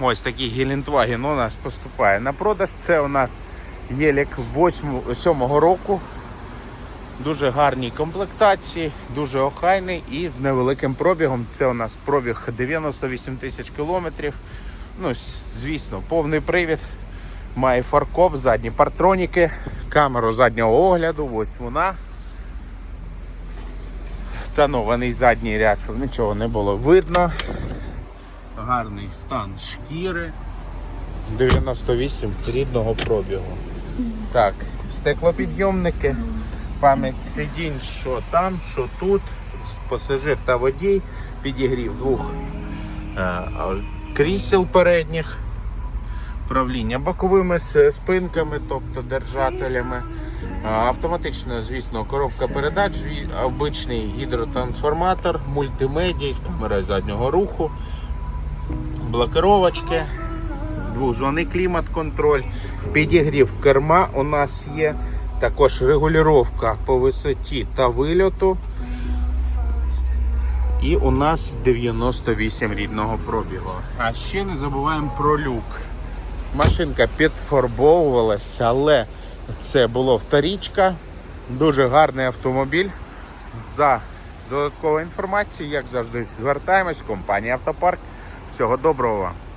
Ось такий Гелендваген у нас поступає на продаж. Це у нас Єлік 7 року. Дуже гарній комплектації, дуже охайний і з невеликим пробігом. Це у нас пробіг 98 тисяч кілометрів. Ну, звісно, повний привід. Має фаркоп, задні партроніки, камеру заднього огляду, ось вона. Тонований задній ряд, щоб нічого не було видно. Гарний стан шкіри. 98 рідного пробігу. Так, стеклопідйомники, пам'ять сидінь, що там, що тут, пасажир та водій, підігрів двох е, а, крісел передніх, управління боковими спинками, тобто держателями. А, Автоматично, звісно, коробка передач, обичний гідротрансформатор, мультимедіа з камерою заднього руху, блокировочки, двохзонний клімат-контроль, підігрів керма у нас є, також регулювання по висоті та вильоту. І у нас 98 рідного пробігу. А ще не забуваємо про люк. Машинка підфарбовувалася, але це було вторічка. Дуже гарний автомобіль. За додатковою інформацією, як завжди, звертаємось. Компанія Автопарк. Всього доброго вам!